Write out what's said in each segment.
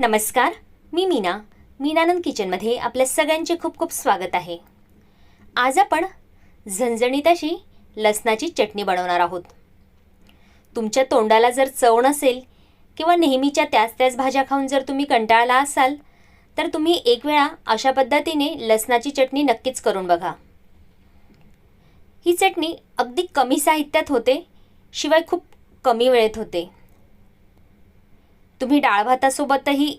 नमस्कार मी मीना. मीनानंद किचनमध्ये आपल्या सगळ्यांचे खूप खूप स्वागत आहे. आज आपण झणझणीत अशी लसणाची चटणी बनवणार आहोत. तुमच्या तोंडाला जर चव नसेल किंवा नेहमीच्या त्याच त्याच भाज्या खाऊन जर तुम्ही कंटाळला असाल तर तुम्ही एक वेळा अशा पद्धतीने लसणाची चटणी नक्कीच करून बघा. ही चटणी अगदी कमी साहित्यात होते शिवाय खूप कमी वेळेत होते. तुम्ही डाळ भातासोबतही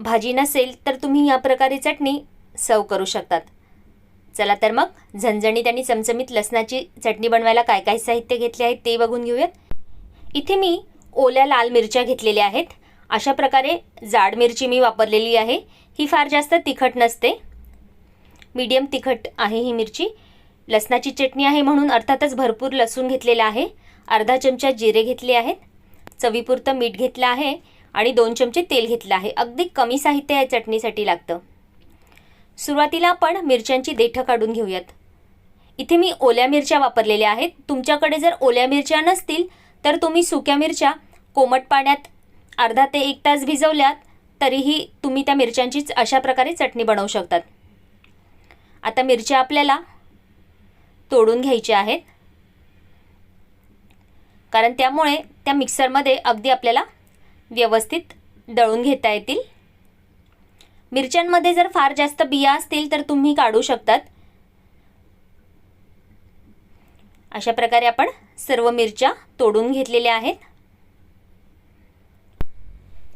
भाजी नसेल तर तुम्ही या प्रकारे चटणी सर्व करू शकतात. चला तर मग झणझणीत आणि चमचमीत लसणाची चटणी बनवायला काय काय साहित्य घेतले आहेत ते बघून घेऊयात. इथे मी ओल्या लाल मिरच्या घेतलेल्या आहेत. अशा प्रकारे जाड मिरची मी वापरलेली आहे. ही फार जास्त तिखट नसते. मीडियम तिखट आहे ही मिरची. लसणाची चटणी आहे म्हणून अर्थातच भरपूर लसूण घेतलेला आहे. अर्धा चमचा जिरे घेतले आहेत. चवीपुरतं मीठ घेतलं आहे आणि दोन चमचे तेल घेतलं आहे. अगदी कमी साहित्य या चटणीसाठी लागतं. सुरुवातीला आपण मिरच्यांची देठं काढून घेऊयात. इथे मी ओल्या मिरच्या वापरलेल्या आहेत. तुमच्याकडे जर ओल्या मिरच्या नसतील तर तुम्ही सुक्या मिरच्या कोमट पाण्यात अर्धा ते एक तास भिजवल्यात तरीही तुम्ही त्या मिरच्यांचीच अशा प्रकारे चटणी बनवू शकतात. आता मिरच्या आपल्याला तोडून घ्यायच्या आहेत. कारण त्यामुळे त्या मिक्सरमध्ये अगदी आपल्याला व्यवस्थित दळून घेता येतील. मिरच्यांमध्ये जर फार जास्त बिया असतील तर तुम्ही काढू शकतात. अशा प्रकारे आपण सर्व मिरच्या तोडून घेतलेल्या आहेत.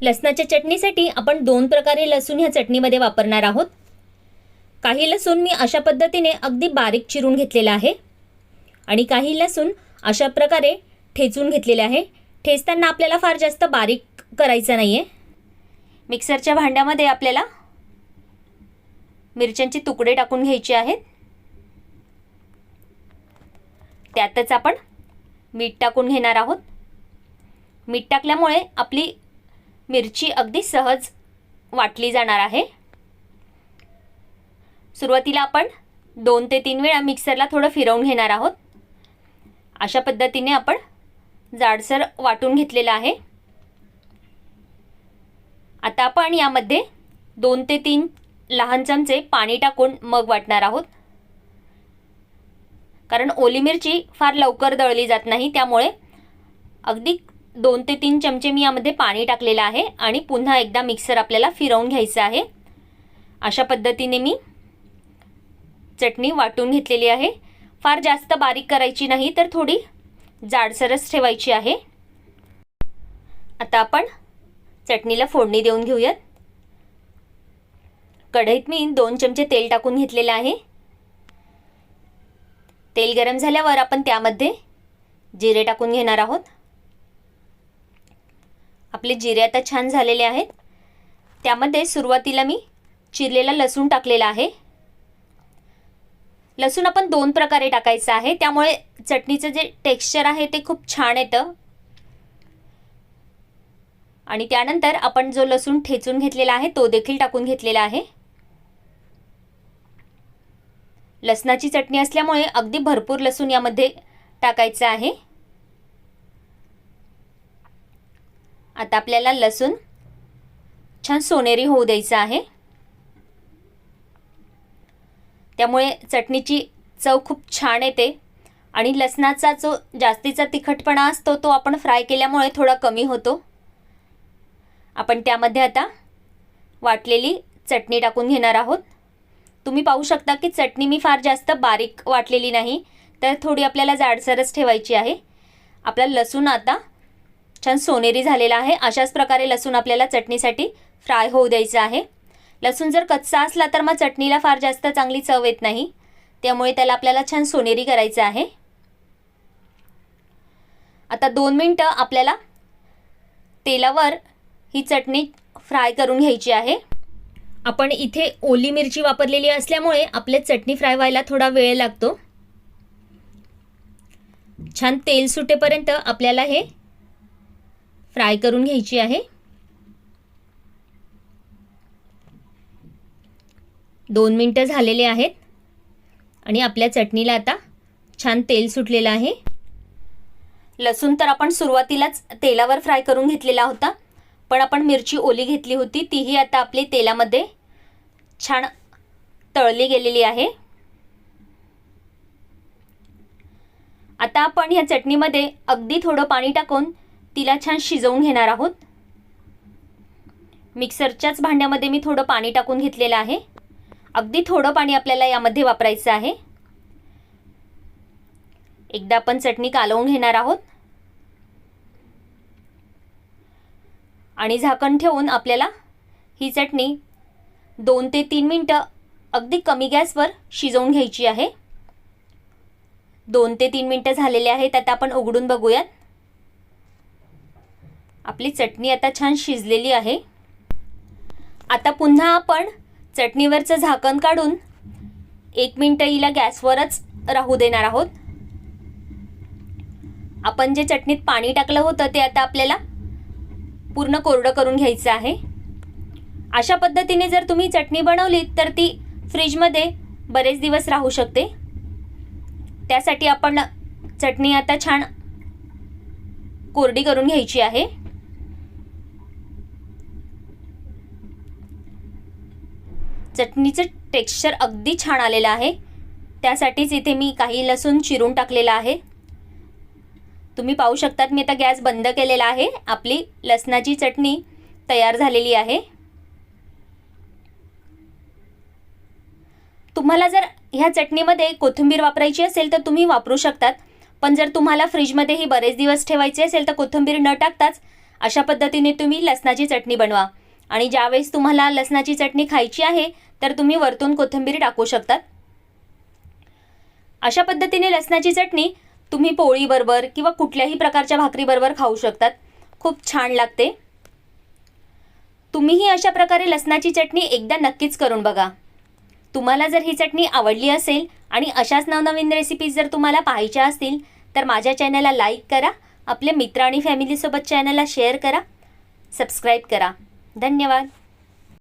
लसणाच्या चटणीसाठी आपण दोन प्रकारे लसूण ह्या चटणीमध्ये वापरणार आहोत. काही लसूण मी अशा पद्धतीने अगदी बारीक चिरून घेतलेला आहे. आणि काही लसूण अशा प्रकारे ठेचून घेतलेले आहे. ठेचताना आपल्याला फार जास्त बारीक करायचं नाही आहे मिक्सरच्या भांड्यामध्ये आपल्याला मिरच्यांचे तुकडे टाकून घ्यायचे आहेत. त्यातच आपण मीठ टाकून घेणार आहोत. मीठ टाकल्यामुळे आपली मिरची अगदी सहज वाटली जाणार आहे. सुरुवातीला आपण दोन ते तीन वेळा मिक्सरला थोडं फिरवून घेणार आहोत. अशा पद्धतीने आपण जाडसर वाटून घेतलेलं आहे. आता आपण यामध्ये दोन ते तीन लहान चमचे पाणी टाकून मग वाटणार आहोत. कारण ओली मिरची फार लवकर दळली जात नाही त्यामुळे अगदी दोन ते तीन चमचे मी यामध्ये पाणी टाकलेलं आहे आणि पुन्हा एकदा मिक्सर आपल्याला फिरवून घ्यायचं आहे. अशा पद्धतीने मी चटणी वाटून घेतलेली आहे. फार जास्त बारीक करायची नाही तर थोडी जाडसरच ठेवायची आहे. आता आपण चटणीला फोडणी देऊन घेऊयात. कढईत मी दोन चमचे तेल टाकून घेतलेलं आहे. तेल गरम झाल्यावर आपण त्यामध्ये जिरे टाकून घेणार आहोत. आपले जिरे आता छान झालेले आहेत. त्यामध्ये सुरुवातीला मी चिरलेला लसूण टाकलेला आहे. लसूण आपण दोन प्रकारे टाकायचं आहे. त्यामुळे चटणीचं जे टेक्स्चर आहे ते खूप छान येतं. आणि त्यानंतर आपण जो लसूण ठेचून घेतलेला आहे तो देखील टाकून घेतलेला आहे. लसणाची चटणी असल्यामुळे अगदी भरपूर लसूण यामध्ये टाकायचं आहे. आता आपल्याला लसूण छान सोनेरी होऊ द्यायचं आहे. त्यामुळे चटणीची चव खूप छान येते. आणि लसणाचा जो जास्तीचा तिखटपणा असतो तो आपण फ्राय केल्यामुळे थोडा कमी होतो. आपण त्यामध्ये आता वाटलेली चटणी टाकून घेणार आहोत. तुम्ही पाहू शकता की चटणी मी फार जास्त बारीक वाटलेली नाही तर थोडी आपल्याला जाडसरच ठेवायची आहे. आपला लसूण आता छान सोनेरी झालेला आहे. अशाच प्रकारे लसूण आपल्याला चटणीसाठी फ्राय होऊ द्यायचं आहे. लसूण जर कच्चा असला तर मग चटणीला फार जास्त चांगली चव येत नाही. त्यामुळे त्याला आपल्याला छान सोनेरी करायचं आहे. आता दोन मिनटं आपल्याला तेलावर ही चटणी फ्राय करून घ्यायची आहे. आपण इथे ओली मिरची वापरलेली असल्यामुळे आपले चटणी फ्राय व्हायला थोडा वेळ लागतो. छान तेल सुटेपर्यंत आपल्याला हे फ्राय करून घ्यायची आहे. दोन मिनटं झालेले आहेत. आणि आपल्या चटणीला आता छान तेल सुटलेलं आहे. लसूण तर आपण सुरुवातीलाच तेलावर फ्राय करून घेतलेला होता. पण आपण मिरची ओली घेतली होती. तीही आता आपली तेलामध्ये छान तळली गेलेली आहे. आता आपण ह्या चटणीमध्ये अगदी थोडं पाणी टाकून तिला छान शिजवून घेणार आहोत. मिक्सरच्याच भांड्यामध्ये मी थोडं पाणी टाकून घेतलेलं आहे. अगदी थोडं पाणी आपल्याला यामध्ये वापरायचं आहे. एकदा आपण चटणी कालवून घेणार आहोत. आणि झाकण ठेवून आपल्याला ही चटणी दोन ते तीन मिनटं अगदी कमी गॅसवर शिजवून घ्यायची आहे. दोन ते तीन मिनटं झालेले आहेत आता आपण उघडून बघूयात. आपली चटणी आता छान शिजलेली आहे. आता पुन्हा आपण चटणीवरचं झाकण काढून एक मिनटं हिला गॅसवरच राहू देणार आहोत. आपण जे चटणीत पाणी टाकलं होतं ते आता आपल्याला पूर्ण कोरडं करून घ्यायचं आहे. अशा पद्धतीने जर तुम्ही चटणी बनवली तर ती फ्रीजमध्ये बरेच दिवस राहू शकते. त्यासाठी आपण चटणी आता छान कोरडी करून घ्यायची आहे. चटणीचं टेक्स्चर अगदी छान आलेलं आहे. त्यासाठीच इथे मी काही लसूण चिरून टाकलेला आहे. तुम्ही पाहू शकतात मी आता गॅस बंद केलेला आहे. आपली लसणाची चटणी तयार झालेली आहे. तुम्हाला जर ह्या चटणीमध्ये कोथिंबीर वापरायची असेल तर तुम्ही वापरू शकतात. पण जर तुम्हाला फ्रीजमध्येही बरेच दिवस ठेवायचे असेल तर कोथिंबीर न टाकताच अशा पद्धतीने तुम्ही लसणाची चटणी बनवा. आणि ज्यावेळेस तुम्हाला लसणाची चटणी खायची आहे तर तुम्ही वरतून कोथिंबीर टाकू शकतात. अशा पद्धतीने लसणाची चटणी तुम्ही पोळीबरोबर किंवा कुठल्याही प्रकारच्या भाकरीबरोबर खाऊ शकतात. खूप छान लागते. तुम्हीही अशा प्रकारे लसणाची चटणी एकदा नक्कीच करून बघा. तुम्हाला जर ही चटणी आवडली असेल आणि अशाच नवनवीन रेसिपीज जर तुम्हाला पाहायच्या असतील तर माझ्या चॅनलला लाईक करा. आपल्या मित्र आणि फॅमिलीसोबत चॅनलला शेअर करा. सबस्क्राईब करा. धन्यवाद.